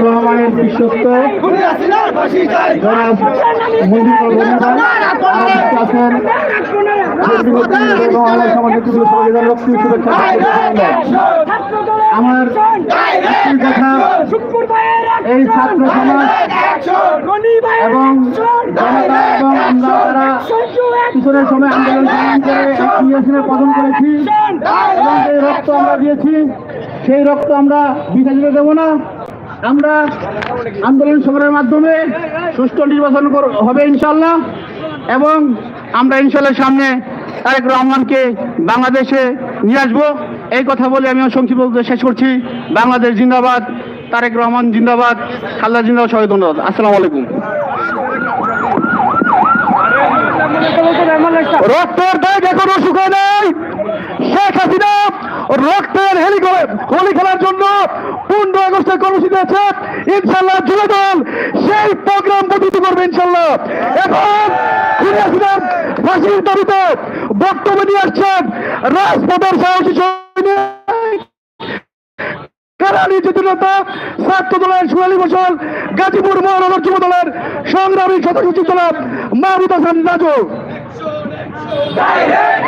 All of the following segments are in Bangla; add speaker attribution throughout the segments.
Speaker 1: রহমানের বিশ্বস্ত শুভেচ্ছা আমার কথা এই ছাত্র সমাজ এবং জনতা এবং আমরা যারা পিছনের সময় আন্দোলন করে ইউএসএ করেছি এবং সেই রক্ত আমরা দিয়েছি, সেই রক্ত আমরা দিতে দেবো না। আমরা আন্দোলন সংগ্রামের মাধ্যমে সুষ্ঠু নির্বাচন হবে ইনশাল্লাহ এবং আমরা ইনশাল্লাহ সামনে তারেক রহমানকে বাংলাদেশে নিয়ে আসব। এই কথা বলে আমি সংক্ষিপ্ত শেষ করছি। বাংলাদেশ জিন্দাবাদ। তারেক রহমান জিন্দাবাদ খাল্লা জিন্দাবাদ সবাই ধন্যবাদ। আসসালামু আলাইকুম। রক্তের দাগ এখনও শুকায় নাই। শেখ হাসিনা রক্তের হেলি খেলার জন্য পনেরো আগস্টে কর্মসূচি আছে। ইনশাল্লাহ যুব দল সেই প্রোগ্রাম প্রতিটি করবে ইনশাল্লাহ এখন খুনি হাসিনা ফাঁসির দাবিতে বক্তব্য নিয়ে আসছেন রাজপথের সাহসী কারা নির্যাতনতা ছাত্র দলের সোনালী ফসল গাজীপুর মহানগর যুব দলের সংগ্রামী সদস্য জনাব মাহমুদ হাসান রাজু
Speaker 2: Direct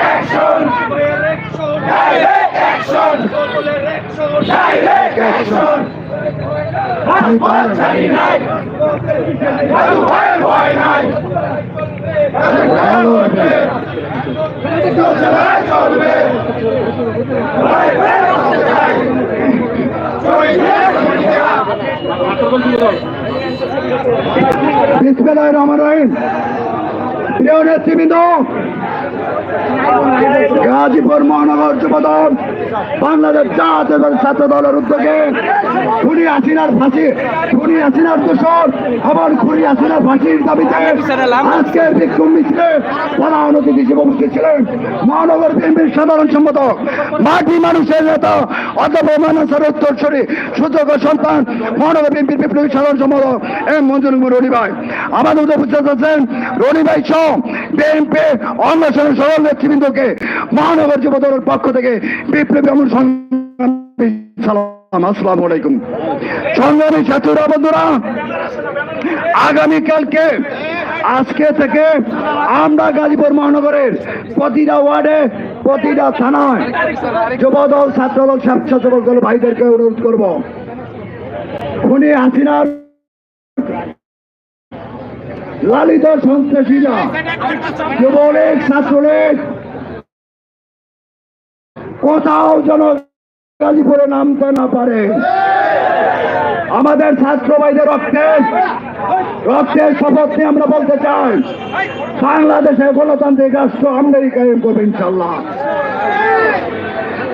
Speaker 2: নাই ভয় নাই ভয় ভয় করতে চাই
Speaker 1: বিসমিল্লাহির রহমানির রহিম প্রিয় নেতৃবৃন্দ গাজীপুর মহানগর যুবদল বাংলাদেশ জাতীয় দল ছাত্র দলের উদ্যোগে খুনি হাসিনার ফাঁসি খুনি হাসিনার দোষর আবার খুনি হাসিনার ফাঁসির দাবিতে আজকের বিক্ষোভ মিছিলে মহানগর বিএনপির সাধারণ সম্পাদক, মাটি মানুষের নেতা, অধ্যাপক সুযোগ্য সন্তান, মহানগর বিএনপির বিপ্লবী সাধারণ সম্পাদক এম মঞ্জুর রনি ভাই। আমাদের উপস্থিত আছেন রনি ভাই সহ বিএনপি নেতৃবৃন্দকে মহানগর যুব দলের পক্ষ থেকে বিপ্লবী সংগ্রামী সালাম আলাইকুম। সংগ্রামী ছাত্ররা, বন্ধুরা, আগামীকালকে আজকে থেকে আমরা গাজীপুর মহানগরের প্রতিটা ওয়ার্ডে, প্রতিটা থানায় যুবদল, ছাত্রদল, স্বেচ্ছাসেবক ভাইদেরকে অনুরোধ করব। খুনি হাসিনার লালিত সন্ত্রাসীরা, যুবলীগ, ছাত্রলীগ কোথাও যেন গাজীপুরে নামতে না পারে। আমাদের ছাত্র ভাইদের রক্তে রক্তের নিয়ে আমরা বলতে চাই বাংলাদেশে গণতান্ত্রিক রাষ্ট্র আমেরিকায় করবে ইনশাল্লাহ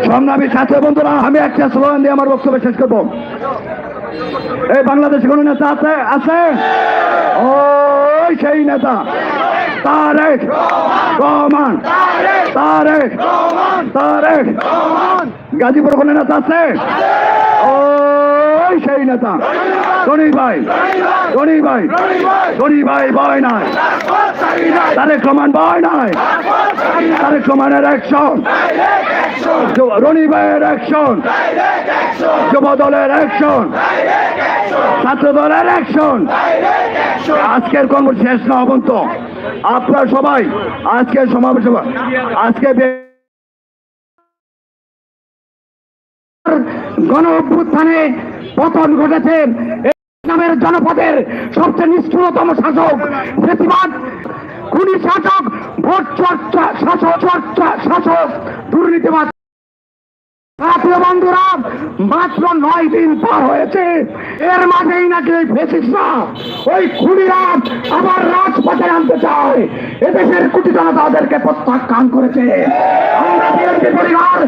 Speaker 1: সংগ্রামী ছাত্র বন্ধুরা, আমি একটা স্লোগান দিয়ে আমার বক্তব্য শেষ করব। এই বাংলাদেশ কোন নেতা আছে? আছে? ওই সেই নেতা। তারেক রহমান। তারেক তারেক গাজীপুর কোন নেতা আছে? সেই নেতা। ধনী ভাই ধনী ভাই ধনী ভাই ভয় নাই। তারেক রহমান ভয় নাই। তারেক রহমানের অ্যাকশন রনি ভাইয়ের অ্যাকশন যুব দলের অ্যাকশন ছাত্র দলের অ্যাকশন আজকের কর্ম শেষ না হবন্ত
Speaker 3: আপনারা সবাই আজকে সমাবেশ আজকে গণ অভ্যুত্থানে পতন ঘটেছে। ইসলামের জনপদের সবচেয়ে নিষ্ঠুরতম শাসক, প্রতিবাদ। খুনি শাসক, ভোট চর্চা শাসক চর্চা, শাসক দুর্নীতিবাদ বন্ধুরা, মাত্র নয় দিন পার হয়েছে। এর মাঝেই নাকি ওই ওই খুনিরা আবার রাজপথে আনতে চায়। এদেশের কোটি জনতা ওদেরকে প্রত্যাখ্যান করেছে। আমরা বিএনপি পরিবার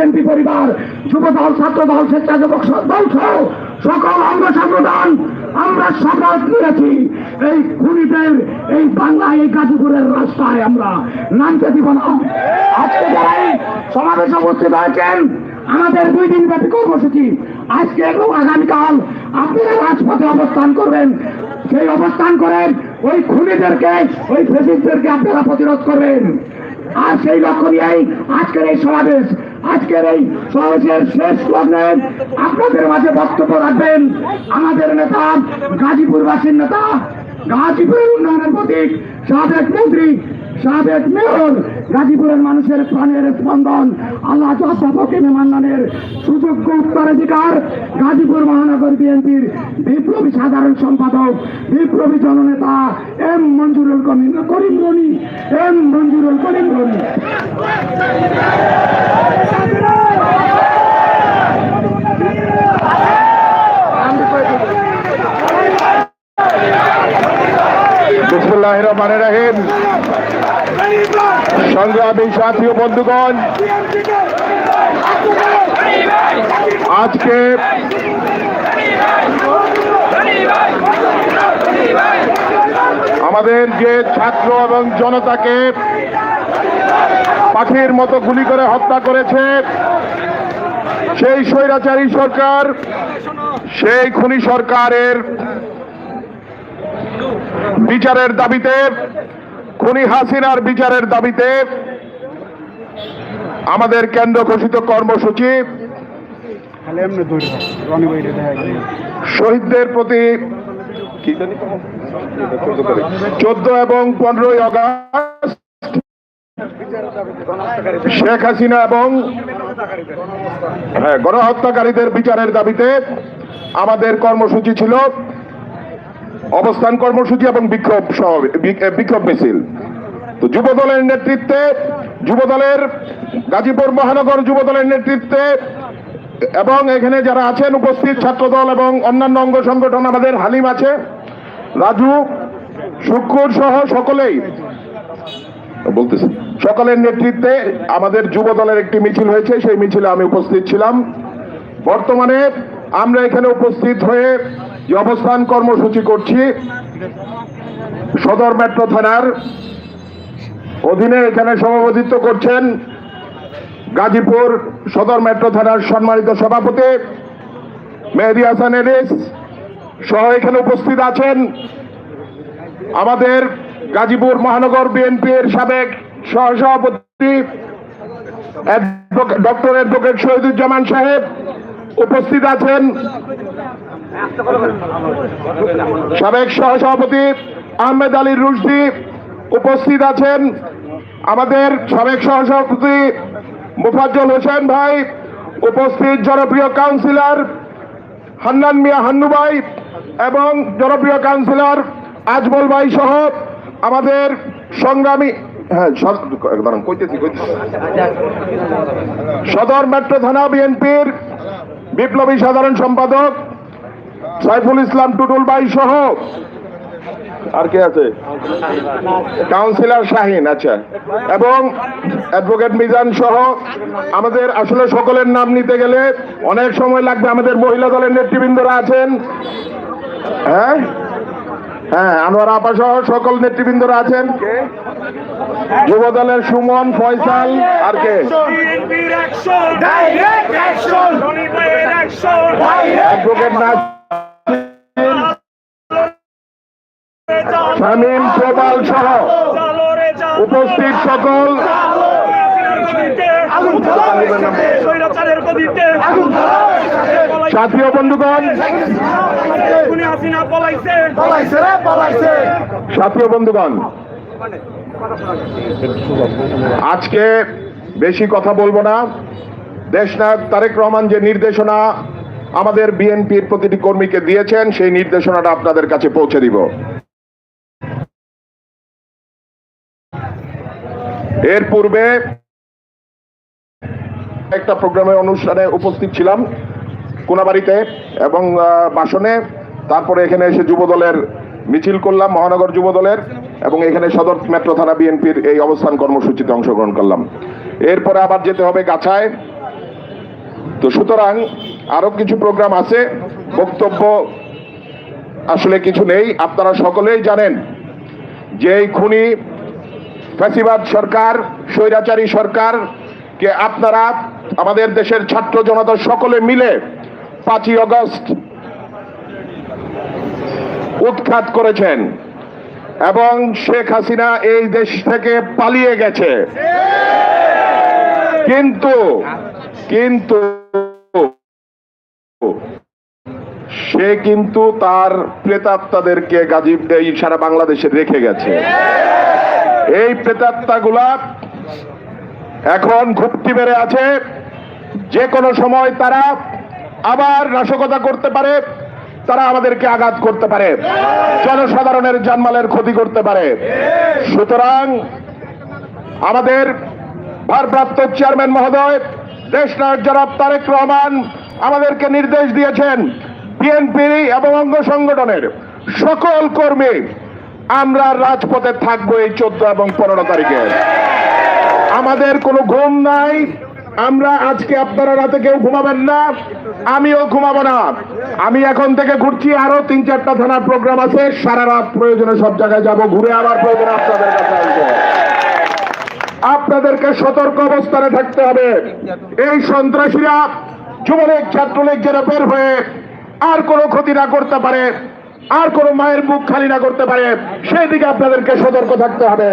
Speaker 3: বিএনপি পরিবার, যুব দল, ছাত্র দল, স্বেচ্ছাসেবক দল সহ সকল অঙ্গ সংগঠন, আমরা শপথ নিয়েছি এই খুনিদের এই বাংলায় এই গাজীপুরের রাস্তায় আমরা নামতে দিব না। আজকে যারা এই সমাবেশে উপস্থিত হয়েছেন, আমাদের দুই দিন ব্যাপী কর্মসূচি। আজকে এবং আগামীকাল আপনারা রাজপথে অবস্থান করবেন। সেই অবস্থান করেন ওই খুনিদেরকে, ওই ফেসিসদেরকে আপনারা প্রতিরোধ করবেন। আর সেই লক্ষ্য নিয়েই আজকের এই সমাবেশ আজকের এই সমাবেশের শেষ লগ্নে আপনাদের মাঝে বক্তব্য রাখবেন আমাদের নেতা গাজীপুরবাসীর নেতা গাজীপুরের উন্নয়নের প্রতীক সাবেক মন্ত্রী, সাবেক মেয়র, গাজীপুরের মানুষের প্রাণের স্পন্দন, আল্লাহ অধ্যাপক এম এ মান্নানের সুযোগ্য উত্তরাধিকার, গাজীপুর মহানগর বিএনপির বিপ্লবী সাধারণ সম্পাদক, বিপ্লবী জননেতা এম মঞ্জুরুল করিম রনি এম মঞ্জুরুল করিম
Speaker 4: বিসমুল্লাহ রহমান রাহিম। সংগ্রামী সাথী ও বন্ধুগণ, আজকে আমাদের যে ছাত্র এবং জনতাকে পাখির মতো গুলি করে হত্যা করেছে, সেই স্বৈরাচারী সরকার, সেই খুনি সরকারের বিচারের দাবিতে, খুনি হাসিনার বিচারের দাবিতে আমাদের কেন্দ্র ঘোষিত কর্মসূচি শহীদদের প্রতি চোদ্দ এবং পনেরোই আগস্ট শেখ হাসিনা এবং হ্যাঁ গণহত্যাকারীদের বিচারের দাবিতে আমাদের কর্মসূচি ছিল। অবস্থান কর্মসূচি এবং বিক্ষোভ বিক্ষোভ মিছিল। তো যুব দলের নেতৃত্বে যুব দলের গাজীপুর মহানগর যুব দলের নেতৃত্বে এবং এখানে যারা আছেন উপস্থিত ছাত্র দল এবং অন্যান্য অঙ্গ সংগঠন আমাদের হালিম আছে, রাজু, শুক্কুর সহ সকলেই, বলতেছি, সকলের নেতৃত্বে আমাদের যুব দলের একটি মিছিল হয়েছে, সেই মিছিলে আমি উপস্থিত ছিলাম। বর্তমানে আমরা এখানে উপস্থিত হয়ে যে অবস্থান কর্মসূচি করছি, সদর মেট্রো থানার অধীনে এখানে সভাপতিত্ব করছেন গাজীপুর সদর মেট্রো থানার সম্মানিত সভাপতি মেহেদি হাসান এরিস সহ এখানে উপস্থিত আছেন আমাদের গাজীপুর মহানগর বিএনপির সাবেক সহসভাপতি ডক্টর অ্যাডভোকেট শহীদুজ্জামান সাহেব উপস্থিত আছেন। সাবেক সহসভাপতি আহমেদ আলী রুশদি উপস্থিত আছেন আমাদের সাবেক সহসভাপতি মুফাজ্জল হোসেন ভাই, উপস্থিত জনপ্রিয় কাউন্সিলর হান্নান মিয়া হান্নু ভাই এবং জনপ্রিয় কাউন্সিলর আজমল ভাই সহ আমাদের সংগ্রামী হ্যাঁ। সদর মেট্রো থানা বিএনপির বিপ্লবী সাধারণ সম্পাদক সাইফুল ইসলাম টুটুল ভাই সহ। আর কে আছে? কাউন্সিলর শাহিন আচ্ছা। এবং অ্যাডভোকেট মিজান সহ। আমাদের আসলে সকলের নাম নিতে গেলে অনেক সময় লাগবে আমাদের মহিলা দলের নেতৃবৃন্দরা আছেন। হ্যাঁ? হ্যাঁ আনোয়ার আপা সহ সকল নেতৃবৃন্দরা আছেন। যুব দলের সুমন ফয়সাল আর কে? অ্যাডভোকেট নাজ শামীম প্রবাল সহ উপস্থিত সকল। সাথীয় বন্ধুগণ সাথীয় বন্ধুগণ, আজকে বেশি কথা বলব না। দেশনায়ক তারেক রহমান যে নির্দেশনা আমাদের বিএনপির প্রতিটি কর্মীকে দিয়েছেন, সেই নির্দেশনাটা আপনাদের কাছে পৌঁছে দিব। এর পূর্বে একটা প্রোগ্রামে অনুষ্ঠানে উপস্থিত ছিলাম কোনাবাড়িতে এবং বাসনে। তারপরে এখানে এসে যুব দলের মিছিল করলাম, মহানগর যুব দলের এবং এখানে সদর মেট্রো থানা বিএনপির এই অবস্থান কর্মসূচিতে অংশগ্রহণ করলাম। এরপরে আবার যেতে হবে গাছায়। তো সুতরাং আরও কিছু প্রোগ্রাম আছে। বক্তব্য আসলে কিছু নেই। আপনারা সকলেই জানেন যে এই খুনি ফ্যাসিবাদ সরকার, স্বৈরাচারী সরকার কে আপনারা আমাদের দেশের ছাত্র জনতা সকলে মিলে পাঁচই অগস্ট উৎখাত করেছেন এবং শেখ হাসিনা এই দেশ থেকে পালিয়ে গেছে। কিন্তু কিন্তু সে কিন্তু তার প্রেতাত্মাদেরকে গাজী এই সারা বাংলাদেশে রেখে গেছে। এই প্রেতাত্মা প্রেতাত্মাগুলা এখন ঘুপটি মেরে আছে। যে কোনো সময় তারা আবার নাশকতা করতে পারে, তারা আমাদেরকে আঘাত করতে পারে। জনসাধারণের জানমালের ক্ষতি করতে পারে। সুতরাং আমাদের ভারপ্রাপ্ত চেয়ারম্যান মহোদয়, দেশ নায়ক জনাব তারেক রহমান আমাদেরকে নির্দেশ দিয়েছেন, বিএনপি এবং অঙ্গ সংগঠনের সকল কর্মী আমরা রাজপথে থাকব এই চোদ্দ এবং পনেরো তারিখে। আমাদের কোনো ঘুম নাই। আমরা আজকে আপনারা রাতে কেউ ঘুমাবেন না। আমিও ঘুমাবো না। আমি এখন থেকে ঘুরছি, আরও তিন চারটা থানার প্রোগ্রাম আছে। সারা রাত প্রয়োজনে সব জায়গায় যাব, ঘুরে আবার প্রয়োজনে আপনাদের কাছে আসব। আপনাদেরকে সতর্ক অবস্থানে থাকতে হবে। এই সন্ত্রাসীরা যুবলীগ, ছাত্রলীগ যারা বের হয়ে আর কোনো ক্ষতি না করতে পারে। আর কোনো মায়ের মুখ খালি না করতে পারে সেই দিকে আপনাদেরকে সতর্ক থাকতে হবে।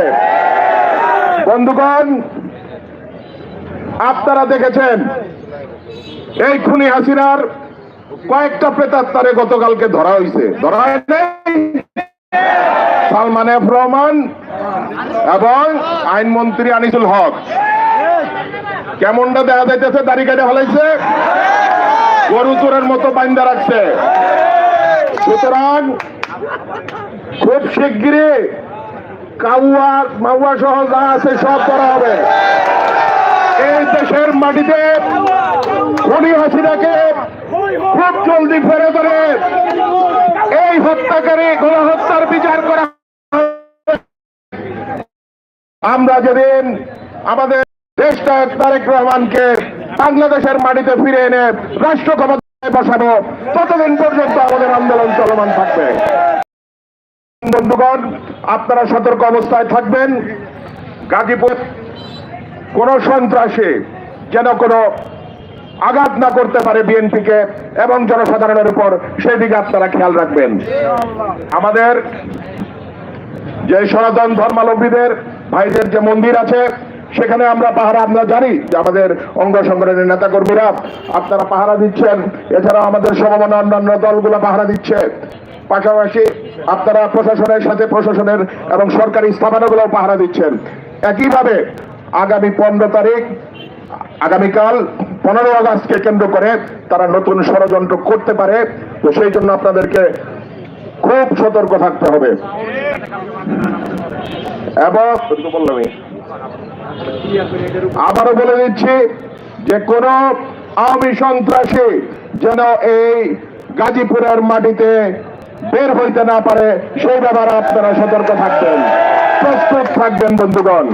Speaker 4: বন্ধুগণ, আপনারা দেখেছেন, এই খুনি হাসিনার কয়েকটা প্রেতাত্মারে গতকালকে ধরা হয়েছে। ধরা সালমান এফ রহমান এবং আইনমন্ত্রী আনিসুল হক। কেমনটা দেখা যাইতেছে? দাড়ি কাটে ফেলাইছে? গরু চোরের মতো বাইন্দা রাখছে। সুতরাং খুব শিগগিরই কাউয়া, মাউয়া সহ যা আছে সব করা হবে। এই দেশের মাটিতে খনি হাসিনাকে খুব জলদি ফেরে ধরে এই হত্যাকারী গণহত্যার বিচার করা আমরা যেদিন আমাদের দেশটা তারেক রহমানকে বাংলাদেশের মাটিতে ফিরে এনে রাষ্ট্র ক্ষমতায় বসাবো ততদিন পর্যন্ত আমাদের আন্দোলন চলমান থাকবে। বন্ধুগণ, আপনারা সতর্ক অবস্থায় থাকবেন। গাজীপুর কোন সন্ত্রাসী যেন কোনো আঘাত না করতে পারে বিএনপিকে এবং জনসাধারণের উপর, সেদিকে আপনারা খেয়াল রাখবেন। আমাদের যে সনাতন ধর্মাবলম্বীদের, ভাইদের যে মন্দির আছে সেখানে আমরা পাহারা আমরা জানি যে আমাদের অঙ্গ সংগঠনের নেতা কর্মীরা আপনারা পাহারা দিচ্ছেন। এছাড়া আমাদের সমমনা অন্যান্য দলগুলো পাহারা দিচ্ছে। পাশাপাশি আপনারা প্রশাসনের সাথে প্রশাসনের এবং সরকারি স্থাপনাগুলো পাহারা দিচ্ছেন। একইভাবে আগামী পনেরো তারিখ, আগামীকাল পনেরো আগস্টকে কেন্দ্র করে তারা নতুন ষড়যন্ত্র করতে পারে। তো সেই জন্য আপনাদেরকে খুব সতর্ক থাকতে হবে। এবং বললামই আবারও বলে দিচ্ছি যে কোন আওয়ামী সন্ত্রাসী যেন এই গাজীপুরের মাটিতে বের হইতে না পারে সেই ব্যাপারে আপনারা সতর্ক থাকবেন। প্রস্তুত থাকবেন বন্ধুগণ।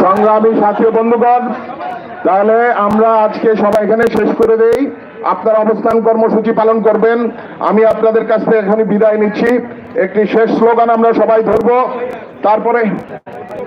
Speaker 4: সংগ্রামী সাথী বন্ধুগণ তাহলে আমরা আজকে সবাই এখানে শেষ করে দেই। আপনার অবস্থান কর্মসূচি পালন করবেন। আমি আপনাদের কাছ থেকে এখানে বিদায় নিচ্ছি। একটি শেষ স্লোগান আমরা সবাই ধরবো। তারপরে